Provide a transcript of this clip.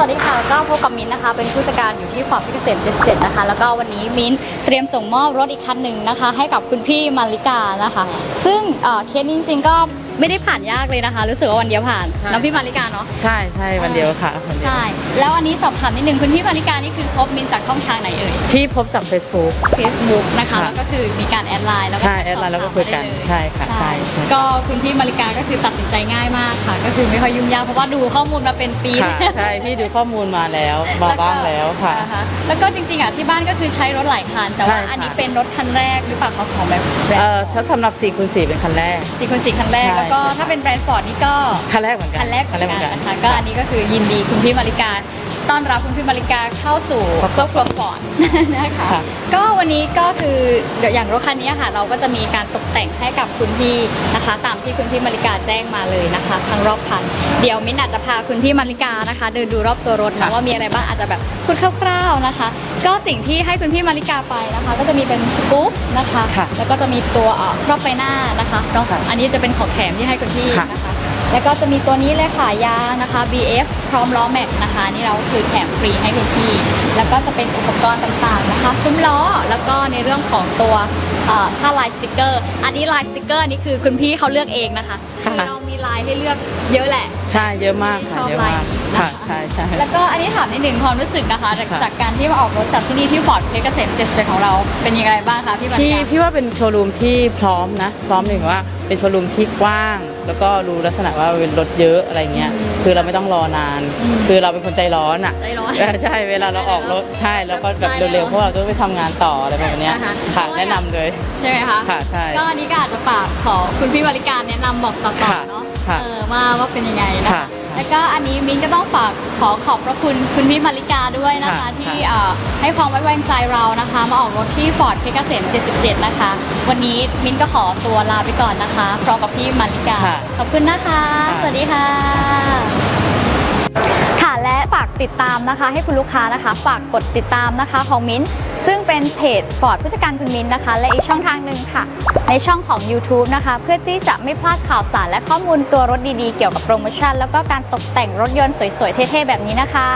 สวัสดีค่ะก็พบกับมิ้นนะคะ เป็นผู้จัดการอยู่ที่ฟอร์ดพิเศษ77นะคะ แล้วก็วันนี้มิ้นเตรียมส่งมอบรถอีกคันหนึ่งนะคะ ให้กับคุณพี่มาริกานะคะ ซึ่งเเคสนี้จริงๆก็ ไม่ได้ผ่านยากเลยนะคะ รู้สึกว่าวันเดียวผ่านใช่ น้องพี่มาริกาเนาะ ใช่ใช่วันเดียวค่ะวันเดียวใช่ แล้วอันนี้สอบถามนิดนึงคุณพี่มาริกานี่คือพบมิ้นท์จากช่องทางไหนเอ่ยพี่พบจาก Facebook Facebook นะคะ ค่ะแล้วก็คือมีการแอดไลน์แล้วก็ใช่แอดไลน์แล้วก็คุยกันสอบถามได้เลยใช่ค่ะใช่ใช่ ก็คุณพี่มาริกาก็คือตัดสินใจง่ายมากค่ะ ก็คือไม่ค่อยยุ่งยากเพราะว่าดูข้อมูลมาเป็นปีค่ะ ใช่พี่ดูข้อมูลมาแล้วมาบ้างแล้วค่ะ อ่าฮแล้วก็จริงๆอะที่บ้านก็คือใช้รถหลายคันแต่ว่าใช่ค่ะ อันนี้เป็นรถคันแรกหรือเปล่าคะของแบบแบรนเอ่อด์ถ้าสำหรับ4คูณ4เป็นคันแรก สี่คนสี่คันแรกใช่แล้วก็ใช่ถ้าเป็นแบรนด์ฟอร์ดนี่ก็คันแรกเหมือนกันคันแรกเหมือนกันนะคะก็ค่ะอันนี้ก็คือยินดีคุณพี่มาริกา ต้อนรับคุณพี่มาริกาเข้าสู่ครอบครัวฟอร์ดนะคะค่ะก็วันนี้ก็คือเดี๋ยวอย่างรถคันนี้ค่ะเราก็จะมีการตกแต่งให้กับคุณพี่นะคะ ตามที่คุณพี่มาริกาแจ้งมาเลยนะคะทั้งรอบคัน เดี๋ยวมิ้นอาจจะพาคุณพี่มาริกานะคะ เดินดูรอบตัวรถนะค่ะว่ามีอะไรบ้างอาจจะแบบพูดคร่าวๆนะคะ ก็สิ่งที่ให้คุณพี่มาริกาไปนะคะ ก็จะมีเป็นสกู๊ปนะคะค่ะแล้วก็จะมีตัวเอ่อครอบไฟหน้านะคะเนาะค่ะอันนี้จะเป็นของแถมที่ให้คุณพี่ค่ะนะคะ แล้วก็จะมีตัวนี้เลยค่ะยางนะคะ BF พร้อมล้อแม็กนะคะ นี่เราคือแถมฟรีให้คุณพี่ แล้วก็จะเป็นอุปกรณ์ต่างๆนะคะซุ้มล้อแล้วก็ในเรื่องของตัวเอ่อค่าลายสติกเกอร์ อันนี้ลายสติกเกอร์นี่คือคุณพี่เขาเลือกเองนะคะ ค่ะคือเรามีลายให้เลือกเยอะแหละ ใช่เยอะมากชค่ะอบเยอะลายมากนี้นะคะค่ะใช่ใช่ แล้วก็อันนี้ถามนิดหนึ่งความรู้สึกนะคะ จากค่ะ จากการที่มาออกรถจากที่นี่ที่ฟอร์ดเพชรเกษม77ของเราเป็นยังไงบ้างคะพี่บรรพี่ยาพี่ว่าเป็นโชว์รูมที่พร้อมนะพร้อมหนึ่งว่าเป็นโชว์รูมที่กว้าง แล้วก็รู้ลักษณะว่าเป็นรถเยอะอะไรเงี้ยคือเราไม่ต้องรอนาน คือเราเป็นคนใจร้อนอะใจร้อนเออใช่เวลาเราออกรถใช่แล้วก็แบบเร็วๆเพราะเราต้องไปทำงานต่ออะไรแบบเนี้ยอ่าฮะ ค่ะแนะนำเลย ใช่ไหมคะค่ะใช่ ก็อันนี้ก็อาจจะฝากขอคุณพี่บริการแนะนำบอกต่อค่ะๆเนาะค่ะเออว่าว่าเป็นยังไงนะคะค่ะแล้วก็อันนี้มิ้นก็ต้องฝากขอขอบพระคุณคุณพี่มาริกาด้วยนะคะ ค่ะที่ค่ะเอ่อให้ความไว้วางใจเรานะคะ มาออกรถที่ฟอร์ดเพชรเกษม77 นะคะ วันนี้มิ้นก็ขอตัวลาไปก่อนนะคะพร้อมกับพี่มาริกา ค่ะขอบคุณนะคะ ค่ะ สวัสดีค่ะ ค่ะและฝากติดตามนะคะ ให้คุณลูกค้านะคะ ฝากกดติดตามนะคะของมิ้นท์ ซึ่งเป็นเพจฟอร์ดผู้จัดการคุณมิ้นนะคะ และอีกช่องทางหนึ่งค่ะ ในช่องของ YouTube นะคะ เพื่อที่จะไม่พลาดข่าวสารและข้อมูลตัวรถดีๆ เกี่ยวกับโปรโมชั่น แล้วก็การตกแต่งรถยนต์สวยๆ เท่ๆ แบบนี้นะคะ